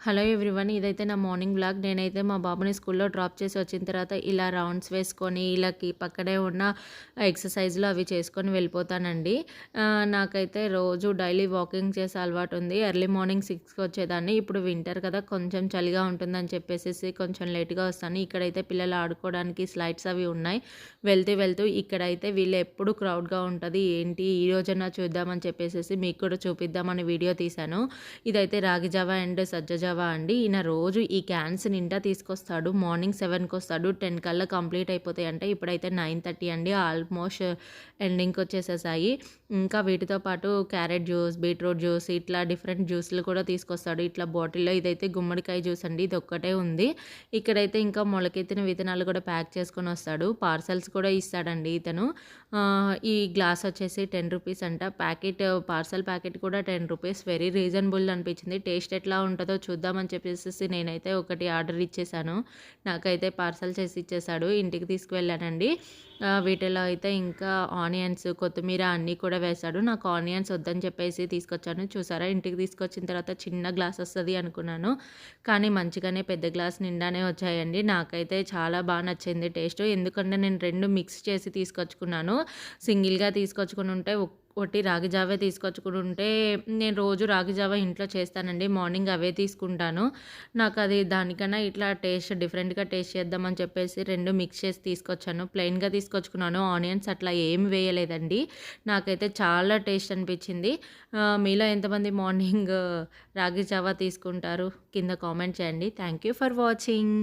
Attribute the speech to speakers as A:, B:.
A: Hello everyone ఇదైతే నా morning blog నేనైతే మా బాబుని స్కూల్లో డ్రాప్ చేసి వచ్చిన తర్వాత ఇలా రౌండ్స్ వేసుకొని ఇలాకి పక్కనే ఉన్న ఎక్సర్సైజ్లు అవి చేసుకొని వెళ్ళిపోతానండి. నాకైతే రోజు డైలీ వాకింగ్ చేసే అలవాటు ఉంది. ఎర్లీ మార్నింగ్ సిక్స్కి వచ్చేదాన్ని. ఇప్పుడు వింటర్ కదా కొంచెం చలిగా ఉంటుందని చెప్పేసి కొంచెం లేట్గా వస్తాను. ఇక్కడైతే పిల్లలు ఆడుకోవడానికి స్లైడ్స్ అవి ఉన్నాయి. వెళ్తూ వెళ్తూ ఇక్కడైతే వీళ్ళు ఎప్పుడు క్రౌడ్గా ఉంటుంది ఏంటి ఈ రోజన్నా చూద్దామని చెప్పేసి మీకు కూడా చూపిద్దామని వీడియో తీశాను. ఇదైతే రాగిజావా అండ్ సజ్జజావా జావా అండి? ఈయన రోజు ఈ క్యాన్స్ నిండా తీసుకొస్తాడు. మార్నింగ్ సెవెన్కి వస్తాడు టెన్ కల్లా కంప్లీట్ అయిపోతాయి అంటే ఇప్పుడైతే నైన్ థర్టీ అండి. ఆల్మోస్ట్ ఎండింగ్కి వచ్చేసేసాయి. ఇంకా వీటితో పాటు క్యారెట్ జ్యూస్ బీట్రూట్ జ్యూస్ ఇట్లా డిఫరెంట్ జ్యూస్లు కూడా తీసుకొస్తాడు. ఇట్లా బాటిల్లో ఇదైతే గుమ్మడికాయ జ్యూస్ అండి. ఇది ఒక్కటే ఉంది. ఇక్కడైతే ఇంకా మొలకెత్తిన విత్తనాలు కూడా ప్యాక్ చేసుకొని వస్తాడు. పార్సల్స్ కూడా ఇస్తాడండి ఇతను. ఈ గ్లాస్ వచ్చేసి టెన్ రూపీస్ అంట. ప్యాకెట్ పార్సల్ ప్యాకెట్ కూడా టెన్ రూపీస్. వెరీ రీజనబుల్ అనిపించింది. టేస్ట్ ఎట్లా ఉంటుందో చూద్దాం. చూద్దామని చెప్పేసి నేనైతే ఒకటి ఆర్డర్ ఇచ్చేసాను. నాకైతే పార్సల్ చేసి ఇచ్చేసాడు. ఇంటికి తీసుకువెళ్ళానండి. వీటిలో అయితే ఇంకా ఆనియన్స్ కొత్తిమీర అన్నీ కూడా వేశాడు. నాకు ఆనియన్స్ వద్దని చెప్పేసి తీసుకొచ్చాను. చూసారా? ఇంటికి తీసుకొచ్చిన తర్వాత చిన్న గ్లాస్ వస్తుంది అనుకున్నాను. కానీ మంచిగానే పెద్ద గ్లాస్ నిండానే వచ్చాయండి. నాకైతే చాలా బాగా నచ్చింది టేస్ట్. ఎందుకంటే నేను రెండు మిక్స్ చేసి తీసుకొచ్చుకున్నాను. సింగిల్గా తీసుకొచ్చుకుని ఉంటే ఒట్టి రాగి జావే తీసుకొచ్చుకుని ఉంటే నేను రోజు రాగి జావ ఇంట్లో చేస్తానండి. మార్నింగ్ అవే తీసుకుంటాను. నాకు అది దానికన్నా ఇట్లా టేస్ట్ డిఫరెంట్గా టేస్ట్ చేద్దామని చెప్పేసి రెండు మిక్స్ చేసి తీసుకొచ్చాను. ప్లెయిన్గా తీసుకొచ్చుకున్నాను. ఆనియన్స్ అట్లా ఏం వేయలేదండి. నాకైతే చాలా టేస్ట్ అనిపించింది. మీలో ఎంతమంది మార్నింగ్ రాగి జావా తీసుకుంటారు? కింద కామెంట్ చేయండి. Thank you for watching.